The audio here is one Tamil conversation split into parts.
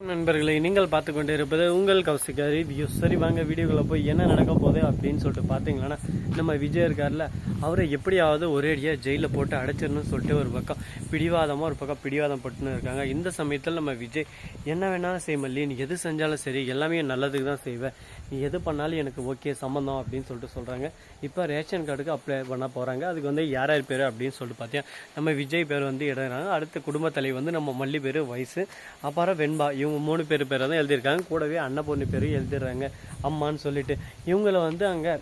நண்பர்களை நீங்கள் பார்த்து கொண்டு இருப்பது உங்கள் கௌசிகா ரிவ்யூ சரி வாங்க வீடியோக்குள்ளே போய் என்ன நடக்க போகுது அப்படின்னு சொல்லிட்டு பார்த்தீங்கன்னா நம்ம விஜய் இருக்கார்ல அவரை எப்படியாவது ஒரேடியாக ஜெயிலில் போட்டு அடைச்சிடணும்னு சொல்லிட்டு ஒரு பக்கம் பிடிவாதமாக ஒரு பக்கம் பிடிவாதம் பட்டுன்னு இருக்காங்க. இந்த சமயத்தில் நம்ம விஜய் என்ன வேணாலும் செய்ய மல்லி நீ எது செஞ்சாலும் சரி எல்லாமே நல்லதுக்கு தான் செய்வேன் நீ எது பண்ணாலும் எனக்கு ஓகே சம்மந்தம் அப்படின்னு சொல்லிட்டு சொல்கிறாங்க இப்போ ரேஷன் கார்டுக்கு அப்ளை பண்ண போகிறாங்க அதுக்கு வந்து யார் யார் பேர் அப்படின்னு சொல்லிட்டு பார்த்தீங்கன்னா நம்ம விஜய் பேர் வந்து இடுறாங்க அடுத்த குடும்ப தலைவர் வந்து நம்ம மல்லி பேர் வயசு அப்புறம் வெண்பா இவங்க மூணு பேர் பேரை தான் எழுதியிருக்காங்க. கூடவே அன்னபூர்ணி பேரும் எழுதிடுறாங்க. அம்மான்னு சொல்லிட்டு இவங்களை வந்து அங்கே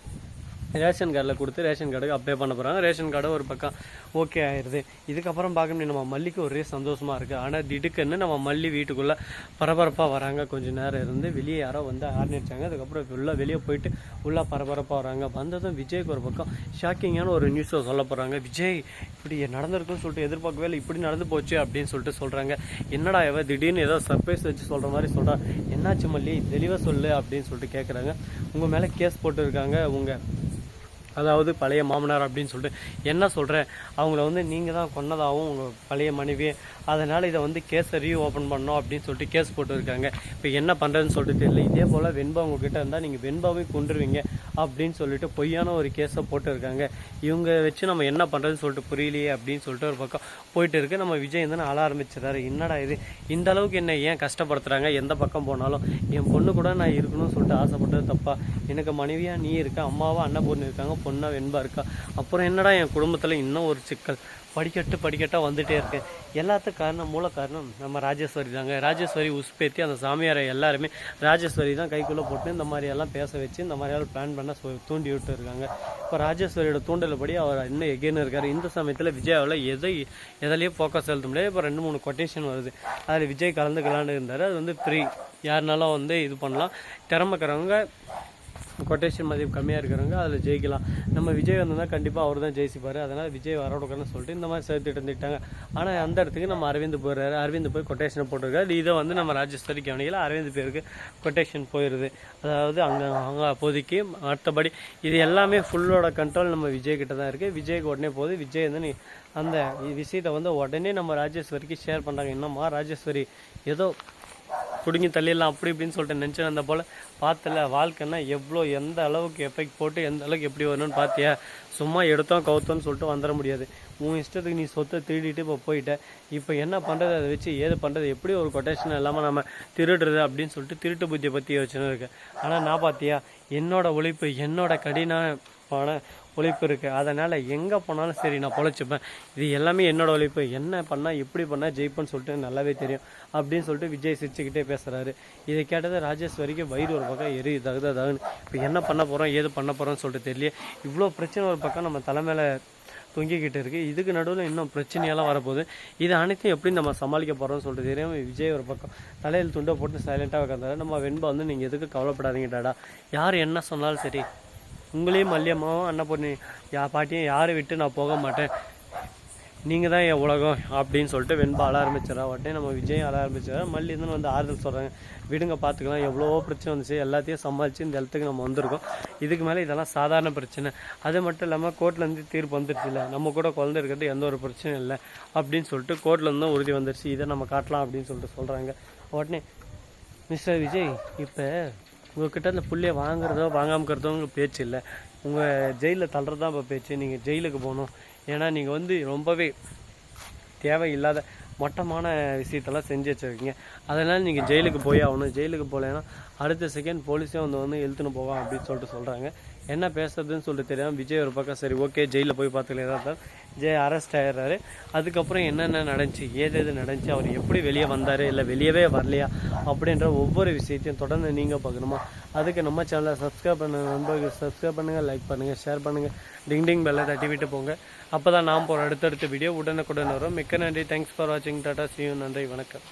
ரேஷன் கார்டில் கொடுத்து ரேஷன் கார்டுக்கு அப்ளை பண்ண போகிறாங்க ரேஷன் கார்டு ஒரு பக்கம் ஓகே ஆயிடுது இதுக்கப்புறம் பார்க்க முடியும் நம்ம மல்லிக்கு ஒரே சந்தோஷமாக இருக்குது ஆனால் திடுக்குன்னு நம்ம மல்லி வீட்டுக்குள்ளே பரபரப்பாக வராங்க. கொஞ்சம் நேரம் இருந்து வெளியே யாரோ வந்து ஆரணிச்சாங்க அதுக்கப்புறம் உள்ளே வெளியே போயிட்டு உள்ளே பரபரப்பாக வராங்க. வந்ததும் விஜய்க்கு ஒரு பக்கம் ஷாக்கிங்கான ஒரு நியூஸை சொல்ல போகிறாங்க விஜய் இப்படி நடந்திருக்குன்னு சொல்லிட்டு எதிர்பார்க்கவே இல்லை. இப்படி நடந்து போச்சு அப்படின்னு சொல்லிட்டு சொல்கிறாங்க என்னடா இவ? திடீர்னு ஏதோ சர்ப்ரைஸ் வச்சு சொல்கிற மாதிரி சொல்கிறா என்னாச்சு மல்லி? தெளிவாக சொல்லு அப்படின்னு சொல்லிட்டு கேட்குறாங்க உங்கள் மேலே கேஸ் போட்டுருக்காங்க. உங்கள் அதாவது பழைய மாமனார் அப்படின்னு சொல்லிட்டு என்ன சொல்கிறேன் அவங்கள வந்து நீங்கள் தான் கொன்னதாகவும் உங்கள் பழைய மனைவியை அதனால் இதை வந்து கேஸை ரீ ஓப்பன் பண்ணோம் அப்படின்னு சொல்லிட்டு கேஸ் போட்டுருக்காங்க. இப்போ என்ன பண்ணுறதுன்னு சொல்லிட்டு தெரியல. இதே போல் வெண்பா உங்ககிட்ட இருந்தால் நீங்கள் வெண்பாவையும் கொண்டுருவீங்க அப்படின்னு சொல்லிட்டு பொய்யான ஒரு கேஸை போட்டுருக்காங்க. இவங்க வச்சு நம்ம என்ன பண்ணுறதுன்னு சொல்லிட்டு புரியலையே அப்படின்னு சொல்லிட்டு ஒரு பக்கம் போயிட்டு இருக்கு. நம்ம விஜய் வந்து அழ ஆரம்பிச்சிடறாரு. என்னடா இது? இந்த அளவுக்கு என்ன ஏன் கஷ்டப்படுத்துகிறாங்க எந்த பக்கம் போனாலும்? என் பொண்ணு கூட நான் இருக்கணும்னு சொல்லிட்டு ஆசைப்பட்டது தப்பா? எனக்கு மனைவியாக நீ இருக்க? அம்மாவா? அண்ணன் பொண்ணு இருக்காங்க? பொண்ணா? வெண்பா இருக்கா? அப்புறம் என்னடா என் குடும்பத்தில் இன்னும் ஒரு சிக்கல்? படிக்கட்டு படிக்கட்டாக வந்துகிட்டே இருக்கேன் எல்லாத்துக்கும் காரணம் மூல காரணம் நம்ம ராஜேஸ்வரி தாங்க. ராஜேஸ்வரி உஸ்பேத்தி அந்த சாமியாரை எல்லாருமே ராஜேஸ்வரி தான் கைக்குள்ளே போட்டு இந்த மாதிரி எல்லாம் பேச வச்சு இந்த மாதிரியெல்லாம் பிளான் பண்ண சொ- தூண்டி விட்டு இருக்காங்க. இப்போ ராஜேஸ்வரியோட தூண்டலபடி அவர் இன்னும் எகேன்னு இருக்கார். இந்த சமயத்தில் விஜயாவில் எதை எதுலேயும் ஃபோக்கஸ் செலுத்த முடியாது. இப்போ ரெண்டு மூணு கொட்டேஷன் வருது. அதில் விஜய் கலந்துக்கலான்னு இருந்தார். அது வந்து ஃப்ரீ யாருனாலும் வந்து இது பண்ணலாம். திறமைக்கிறவங்க கொட்டேஷன் மதிப்பு கம்மியாக இருக்கிறவங்க அதில் ஜெயிக்கலாம். நம்ம விஜய் வந்தால் கண்டிப்பாக அவர் தான் ஜெயிச்சிப்பார். அதனால் விஜய் வரவிடக்கூடாதுன்னு சொல்லிட்டு இந்த மாதிரி சேர்த்துட்டு இருந்துட்டாங்க ஆனால் அந்த இடத்துக்கு நம்ம அரவிந்த் போயிடுறாரு. அரவிந்த் போய் கொட்டேஷனை போட்டிருக்காரு. இதை வந்து நம்ம ராஜேஸ்வரி கவனிக்கல. அரவிந்த் பேருக்கு கொட்டேஷன் போயிடுது அதாவது அங்கே அங்கே அப்போதைக்கு மற்றபடி இது எல்லாமே ஃபுல்லோட கண்ட்ரோல் நம்ம விஜய் கிட்ட தான் இருக்குது விஜய்க்கு உடனே போகுது. விஜய் வந்து நீ அந்த விஷயத்தை வந்து உடனே நம்ம ராஜேஸ்வரிக்கு ஷேர் பண்ணுறாங்க என்னம்மா ராஜேஸ்வரி ஏதோ பிடுங்கி தள்ளிடலாம் அப்படி இப்படின்னு சொல்லிட்டு நினச்சேன் அந்த போல் பார்த்தல வாழ்க்கைன்னா எவ்வளோ எந்த அளவுக்கு எஃபெக்ட் போட்டு எந்த அளவுக்கு எப்படி வரணும்னு பார்த்தியா? சும்மா எடுத்தோம் கவுத்தோம்னு சொல்லிட்டு வந்துட முடியாது. உன் இஷ்டத்துக்கு நீ சொத்தை திருடிட்டு இப்போ போயிட்ட. இப்போ என்ன பண்ணுறது அதை வச்சு ஏது பண்ணுறது எப்படி ஒரு கொட்டேஷன் இல்லாமல் நம்ம திருடுறது அப்படின்னு சொல்லிட்டு திருட்டு புத்தியை பற்றி யோசனை இருக்கேன் ஆனால் நான் பார்த்தியா என்னோடய உழைப்பு என்னோட கடினமான உழைப்பு இருக்குது அதனால் எங்கே போனாலும் சரி நான் பொழைச்சிப்பேன். இது எல்லாமே என்னோடய உழைப்பு என்ன பண்ணால் எப்படி பண்ணால் ஜெயிப்பேன்னு சொல்லிட்டு நல்லாவே தெரியும். அப்படின்னு சொல்லிட்டு விஜய் சிரிச்சுக்கிட்டே பேசுகிறாரு இதை கேட்டது வரைக்கும் வயிறு ஒரு பக்கம் எரி தகுத தகுன்னு. இப்போ என்ன பண்ண போகிறோம் ஏது பண்ண போகிறோம்னு சொல்லிட்டு தெரியல. இவ்வளோ பிரச்சனை ஒரு பக்கம் நம்ம தலைமையில் தொங்கிக்கிட்டு இருக்குது இதுக்கு நடுவில் இன்னும் பிரச்சனையெல்லாம் வரப்போகுது. இது அனைத்தையும் எப்படி நம்ம சமாளிக்க போகிறோம்னு சொல்லிட்டு தெரியும். விஜய் ஒரு பக்கம் தலையில் துண்டை போட்டு சைலண்ட்டாக உட்காந்தாரு நம்ம வெண்பா வந்து நீங்கள் எதுக்கு கவலைப்படாதீங்க டாடா. யார் என்ன சொன்னாலும் சரி உங்களையும் மல்லியம்மாவும் அன்னபூர்ணி யா பாட்டியும் யாரை விட்டு நான் போக மாட்டேன். நீங்கள் தான் என் உலகம் அப்படின்னு சொல்லிட்டு வெண்பா அழ ஆரம்பிச்சிடறா உடனே நம்ம விஜய் அழ ஆரம்பிச்சிடறா மல்லி தான் வந்து ஆறுதல் சொல்கிறாங்க விடுங்க பார்த்துக்கலாம் எவ்வளோ பிரச்சனை வந்துச்சு. எல்லாத்தையும் சமாளித்து இந்த இடத்துக்கு நம்ம வந்திருக்கோம். இதுக்கு மேலே இதெல்லாம் சாதாரண பிரச்சனை. அது மட்டும் இல்லாமல் கோர்ட்லேருந்து தீர்ப்பு வந்துருச்சு இல்லை. நம்ம கூட குழந்தை இருக்கிறது எந்த ஒரு பிரச்சனையும் இல்லை அப்படின்னு சொல்லிட்டு கோர்ட்லேருந்து தான் உறுதி வந்துருச்சு. இதை நம்ம காட்டலாம் அப்படின்னு சொல்லிட்டு சொல்கிறாங்க உடனே மிஸ்டர் விஜய் இப்போ உங்கள்கிட்ட இந்த புள்ளைய வாங்குறதோ வாங்காம இருக்கிறதோ உங்களுக்கு பேச்சு இல்லை. உங்கள் ஜெயிலில் தள்ளுறது தான் இப்போ பேச்சு. நீங்கள் ஜெயிலுக்கு போகணும். ஏன்னா நீங்கள் வந்து ரொம்பவே தேவையில்லாத மொட்டமான விஷயத்தெல்லாம் செஞ்சு வச்சுருக்கீங்க. அதனால் நீங்கள் ஜெயிலுக்கு போய் ஆகணும். ஜெயிலுக்கு போகலைன்னா அடுத்த செகண்ட் போலீஸே வந்து வந்து இழுத்துன்னு போவான் அப்படின்னு சொல்லிட்டு சொல்கிறாங்க என்ன பேசுறதுன்னு சொல்லிட்டு தெரியாமல் விஜய் ஒரு பக்கம் சரி ஓகே ஜெயிலில் போய் பார்த்துக்கலாம் இருந்தால் ஜெய் அரெஸ்ட் ஆயிடுறாரு. அதுக்கப்புறம் என்னென்ன நடந்துச்சு ஏது எது நடந்துச்சு அவர் எப்படி வெளியே வந்தார் இல்லை வெளியவே வரலையா அப்படின்ற ஒவ்வொரு விஷயத்தையும் தொடர்ந்து நீங்கள் பார்க்கணுமா? அதுக்கு நம்ம சேனலை சப்ஸ்கிரைப் பண்ண நண்பர்கள் சப்ஸ்கிரைப் பண்ணுங்கள் லைக் பண்ணுங்கள் ஷேர் பண்ணுங்கள் டிங் டிங் பெல்லை தட்டி விட்டு போங்க. அப்போ தான் நாம் போகிற அடுத்தடுத்த வீடியோ உடனுக்குடன் வரும். மிக்க நன்றி. தேங்க்ஸ் ஃபார் வாட்சிங் வாட்சிங் டாட்டா சியூ நன்றி வணக்கம்.